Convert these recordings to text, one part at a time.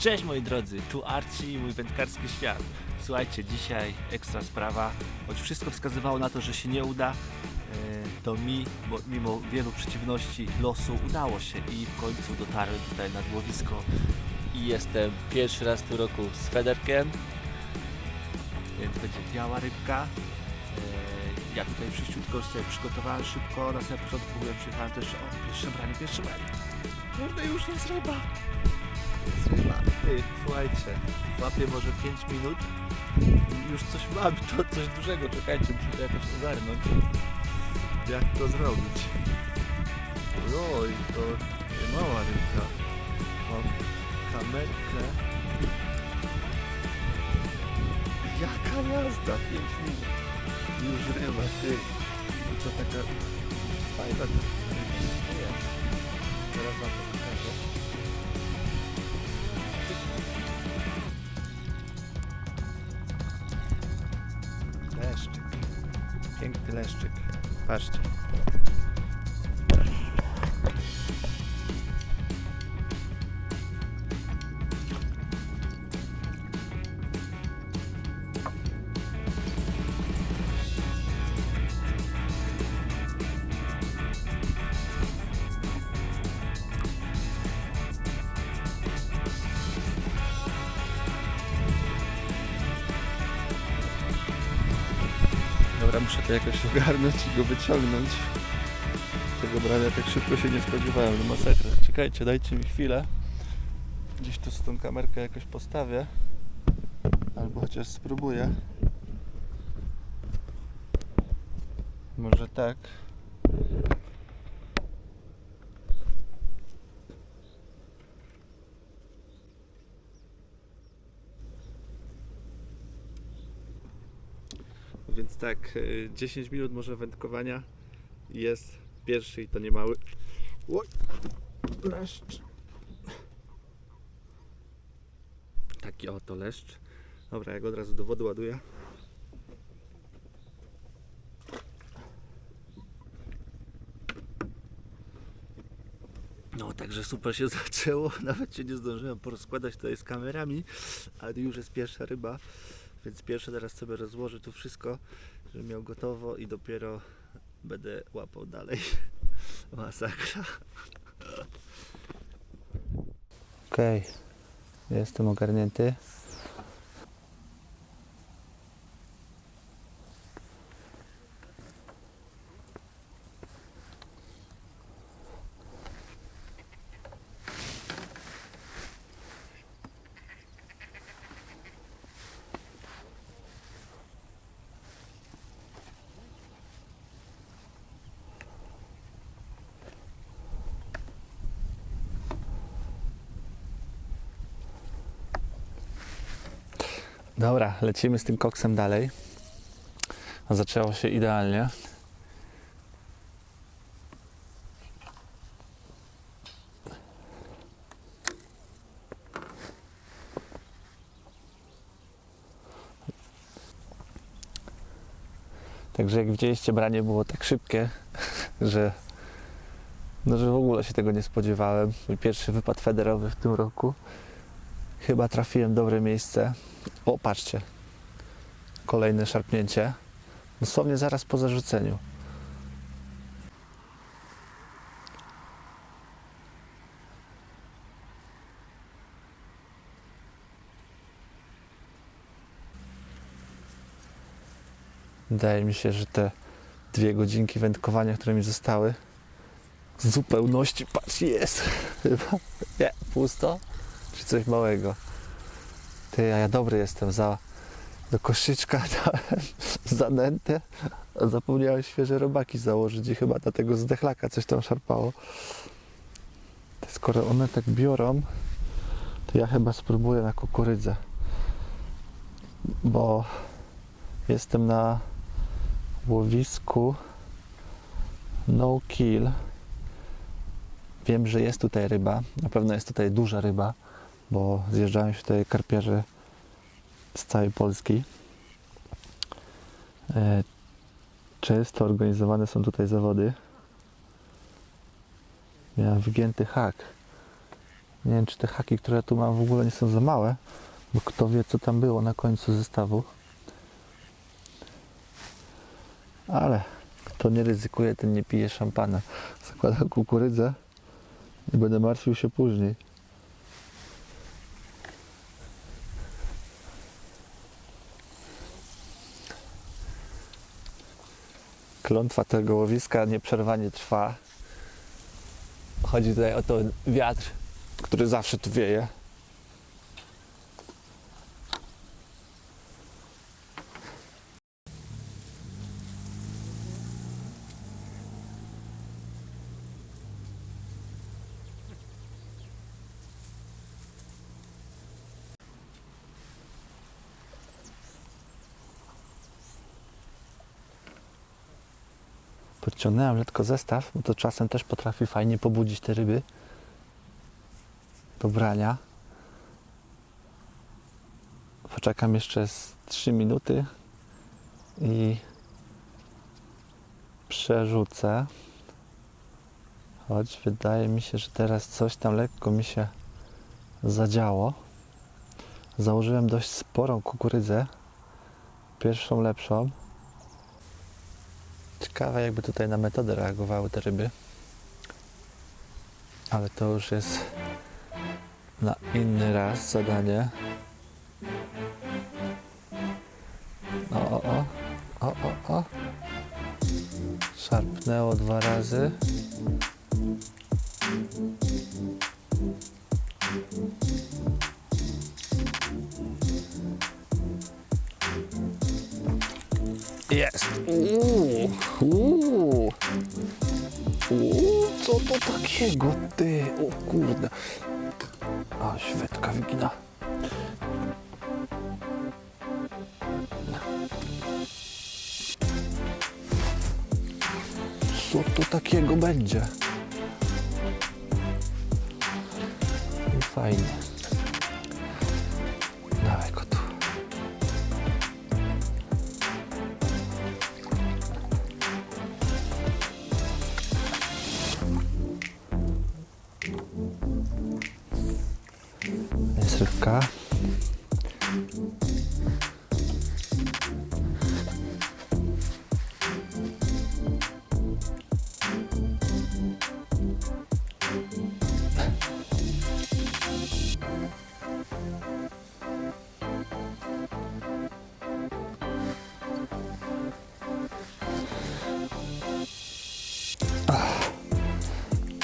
Cześć moi drodzy, tu Arci mój wędkarski świat. Słuchajcie, dzisiaj ekstra sprawa. Choć wszystko wskazywało na to, że się nie uda, e, to mi, bo mimo wielu przeciwności losu, udało się i w końcu dotarłem tutaj nad łowisko i jestem pierwszy raz w tym roku z Federkiem, więc będzie biała rybka. E, Ja tutaj wszyściutko sobie przygotowałem szybko, na samym początku byłem przyjechałem też o pierwsze branie, pierwsze branie. Kurde, już jest ryba. Ty, słuchajcie, łapię może 5 minut. Już coś mam, to coś dużego, czekajcie, muszę to jakoś ogarnąć. Jak to zrobić? Oj, to nie mała rybka. Mam kamerkę. Jaka jazda, 5 minut. Już ryba, ty. To taka fajna to jest. Teraz wam to pokażę. Piękny leszczyk. Patrzcie. Ogarnąć i go wyciągnąć. Tego brania tak szybko się nie spodziewałem, no masakra. Czekajcie, dajcie mi chwilę. Gdzieś tu z tą kamerkę jakoś postawię. Albo chociaż spróbuję. Może tak. Więc tak, y, 10 minut może wędkowania jest pierwszy i to nie mały. Oj, leszcz. Taki oto leszcz. Dobra, jak od razu do wody ładuję. No, także super się zaczęło. Nawet się nie zdążyłem porozkładać tutaj z kamerami, ale już jest pierwsza ryba. Więc pierwsze teraz sobie rozłożę tu wszystko, żebym miał gotowo i dopiero będę łapał dalej. Masakra. Okej, jestem ogarnięty. Dobra, lecimy z tym koksem dalej. Zaczęło się idealnie. Także jak widzieliście, branie było tak szybkie, że, no, że w ogóle się tego nie spodziewałem. Mój pierwszy wypad federowy w tym roku. Chyba trafiłem dobre miejsce. O, patrzcie. Kolejne szarpnięcie. Dosłownie zaraz po zarzuceniu. Wydaje mi się, że te dwie godzinki wędkowania, które mi zostały, w zupełności, patrz, jest chyba, nie, pusto, czy coś małego. Ty, a ja dobry jestem za do koszyczka dałem zanętę, a zapomniałem świeże robaki założyć i chyba na tego zdechlaka coś tam szarpało. Skoro one tak biorą, to ja chyba spróbuję na kukurydzę. Bo jestem na łowisku no kill. Wiem, że jest tutaj ryba. Na pewno jest tutaj duża ryba bo zjeżdżają się tutaj karpiarze z całej Polski. E, Często organizowane są tutaj zawody. Miałem wygięty hak. Nie wiem, czy te haki, które tu mam w ogóle nie są za małe, bo kto wie, co tam było na końcu zestawu. Ale kto nie ryzykuje, ten nie pije szampana. Zakładam kukurydzę i będę martwił się później. Klątwa tego łowiska nieprzerwanie trwa. Chodzi tutaj o ten wiatr, który zawsze tu wieje. Podciągnąłem lekko zestaw, bo to czasem też potrafi fajnie pobudzić te ryby do brania. Poczekam jeszcze z 3 minuty i przerzucę. Choć wydaje mi się, że teraz coś tam lekko mi się zadziało. Założyłem dość sporą kukurydzę. Pierwszą lepszą. Ciekawe jakby tutaj na metodę reagowały te ryby. Ale to już jest na inny raz zadanie. O, o, o, o, o, o. Szarpnęło dwa razy. Jest. Uuu, uuu. Co to takiego, ty? O kurde. A, świetka wygina. Co to takiego będzie? Fajnie.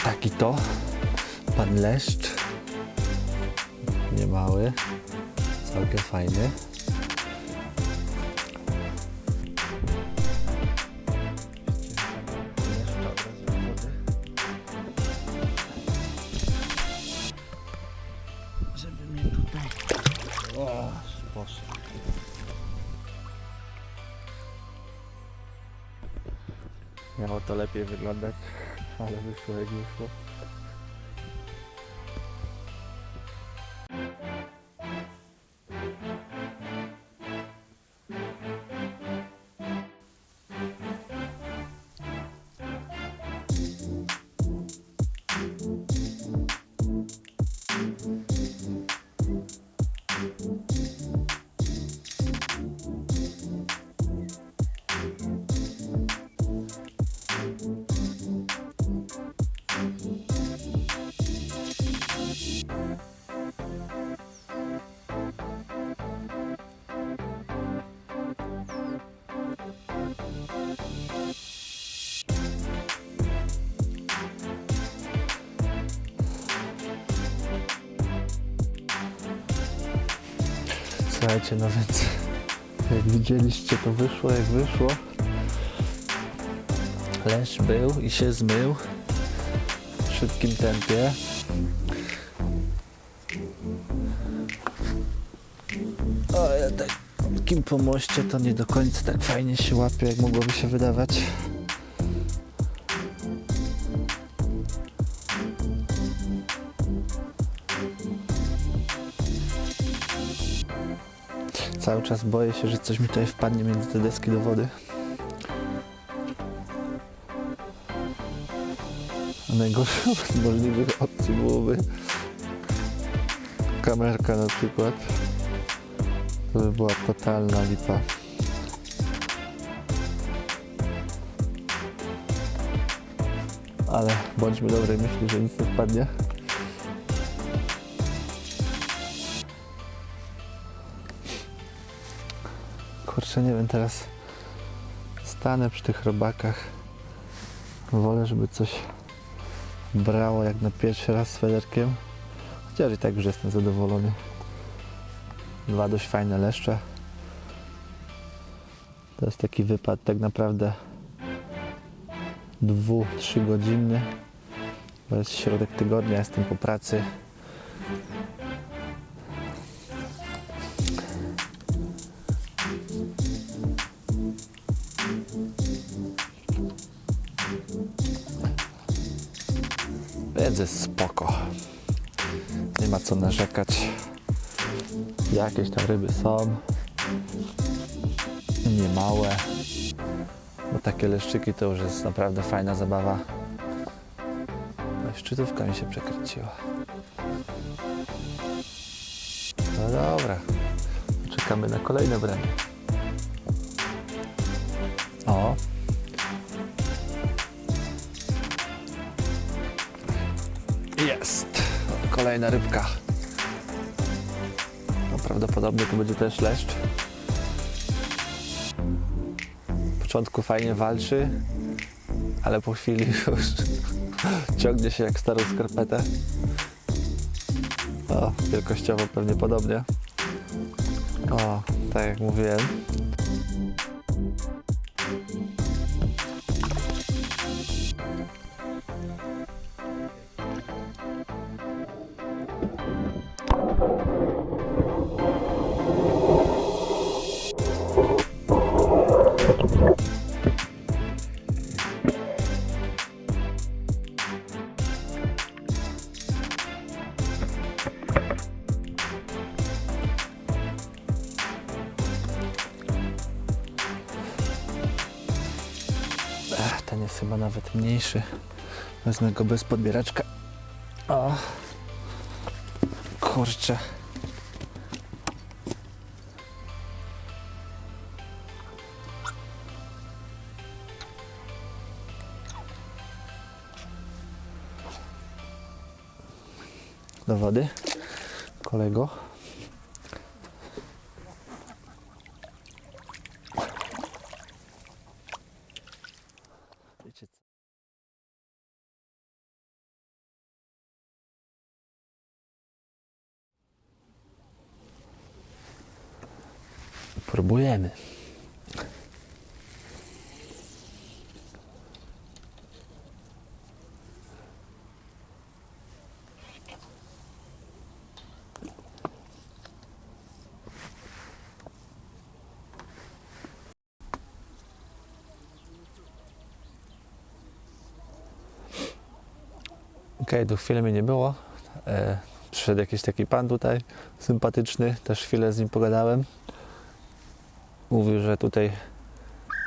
Taki to. Pan leszcz. Niemały. Całkiem fajny. Żeby mnie tutaj... O, poszedł. Miało to lepiej wyglądać, ale wyszło jak wyszło. Słuchajcie, no więc jak widzieliście to wyszło jak wyszło. Lesz był i się zmył w szybkim tempie. O, ja tak takim pomoście to nie do końca tak fajnie się łapie, jak mogłoby się wydawać. Cały czas boję się, że coś mi tutaj wpadnie między te deski do wody. Najgorszą z możliwych opcji byłoby kamerka na przykład. To by była totalna lipa. Ale bądźmy dobrej myśli, że nic nie wpadnie. Nie wiem, teraz stanę przy tych robakach. Wolę, żeby coś brało jak na pierwszy raz z federkiem. Chociaż i tak już jestem zadowolony. Dwa dość fajne leszcze. To jest taki wypad tak naprawdę dwu, trzy godzinny. Bo jest środek tygodnia, jestem po pracy. Jest spoko. Nie ma co narzekać. Jakieś tam ryby są. Nie małe. Bo takie leszczyki to już jest naprawdę fajna zabawa. No i szczytówka mi się przekręciła. No dobra. Czekamy na kolejne branie. O, Kolejna rybka. No, prawdopodobnie to będzie też leszcz. W początku fajnie walczy, ale po chwili już ciągnie się jak starą skarpetę. O, wielkościowo pewnie podobnie. O, tak jak mówiłem. Ten jest chyba nawet mniejszy. Wezmę go bez podbieraczka. O. Kurczę. Do wody, kolego. Wiecie co? Próbujemy. Okej, do chwili mnie nie było. E, przyszedł jakiś taki pan tutaj, sympatyczny, też chwilę z nim pogadałem. Mówił, że tutaj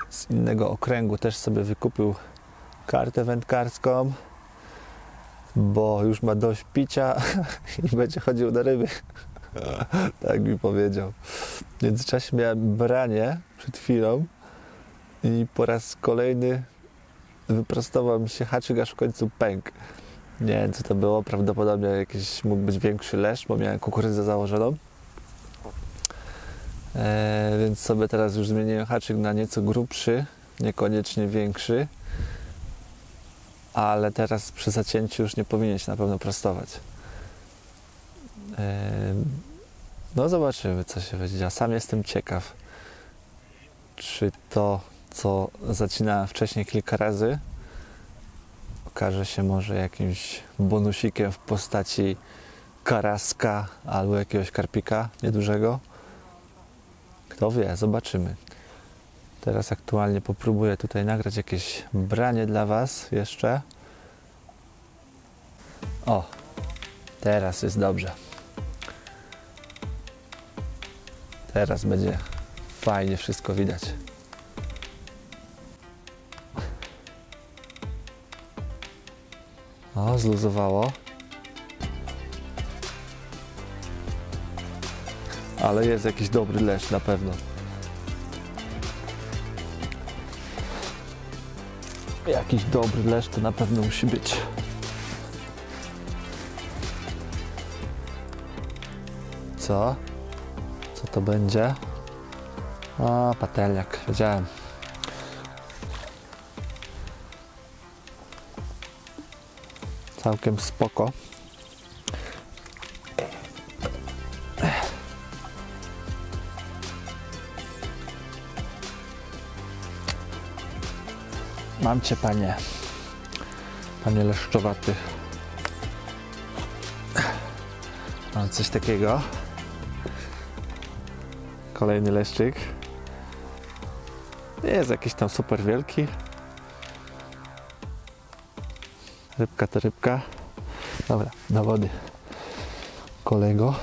z innego okręgu też sobie wykupił kartę wędkarską, bo już ma dość picia i będzie chodził na ryby. tak mi powiedział. W międzyczasie miałem branie przed chwilą i po raz kolejny wyprostował mi się haczyk, aż w końcu pękł. Nie wiem co to było, prawdopodobnie jakiś mógł być większy leszcz, bo miałem kukurydzę założoną. E, więc sobie teraz już zmieniłem haczyk na nieco grubszy, niekoniecznie większy. Ale teraz przy zacięciu już nie powinien się na pewno prostować. E, no zobaczymy co się będzie działo. Sam jestem ciekaw, czy to co zacinałem wcześniej kilka razy okaże się może jakimś bonusikiem w postaci karaska albo jakiegoś karpika niedużego. Kto wie, zobaczymy. Teraz aktualnie popróbuję tutaj nagrać jakieś branie dla Was jeszcze. O, teraz jest dobrze. Teraz będzie fajnie wszystko widać. O, zluzowało. Ale jest jakiś dobry leszcz na pewno. Jakiś dobry leszcz to na pewno musi być. Co? Co to będzie? O, patelniak, wiedziałem. Całkiem spoko. Mam cię, panie. Panie leszczowaty. Mam coś takiego. Kolejny leszczyk. Jest jakiś tam super wielki. Rybka to rybka. Dobra, do wody. Kolego.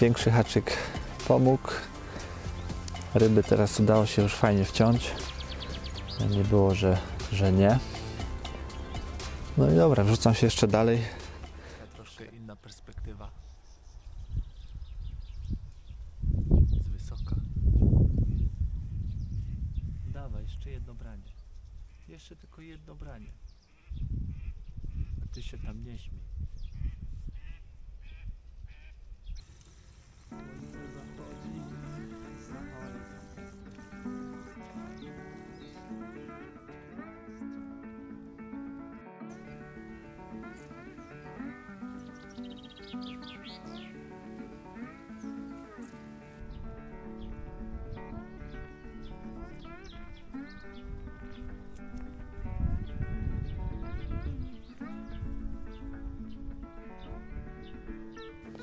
Większy haczyk pomógł. Ryby teraz udało się już fajnie wciąć. Nie było, że, że nie. No i dobra, wrzucam się jeszcze dalej. Troszkę inna perspektywa. Z wysoka. Dawaj, jeszcze jedno branie. Jeszcze tylko jedno branie. A ty się tam nie śmiej.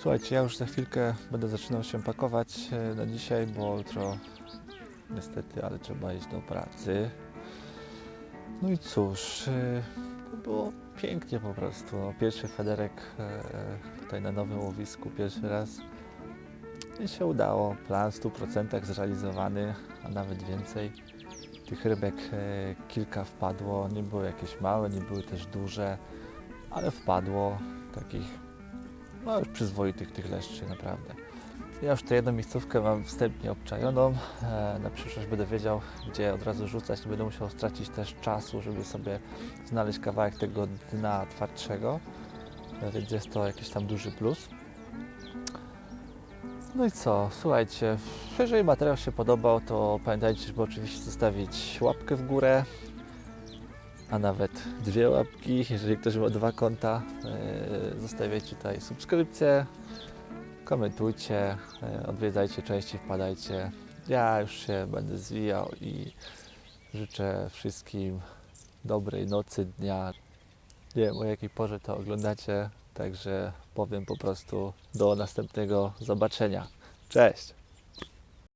Słuchajcie, ja już za chwilkę będę zaczynał się pakować e, na dzisiaj, bo jutro niestety, ale trzeba iść do pracy. No i cóż, e, było pięknie po prostu. No, pierwszy federek e, tutaj na nowym łowisku, pierwszy raz. I się udało. Plan w 100% zrealizowany, a nawet więcej. Tych rybek e, kilka wpadło. Nie były jakieś małe, nie były też duże, ale wpadło takich no już przyzwoitych tych leszczy, naprawdę. Ja już tę jedną miejscówkę mam wstępnie obczajoną. E, na przyszłość będę wiedział, gdzie od razu rzucać. Nie będę musiał stracić też czasu, żeby sobie znaleźć kawałek tego dna twardszego. E, więc jest to jakiś tam duży plus. No i co, słuchajcie, jeżeli materiał się podobał, to pamiętajcie, żeby oczywiście zostawić łapkę w górę, a nawet dwie łapki. Jeżeli ktoś ma dwa konta, e, zostawiajcie tutaj subskrypcję, komentujcie, e, odwiedzajcie częściej, wpadajcie. Ja już się będę zwijał i życzę wszystkim dobrej nocy, dnia. Nie wiem o jakiej porze to oglądacie, także powiem po prostu do następnego zobaczenia. Cześć!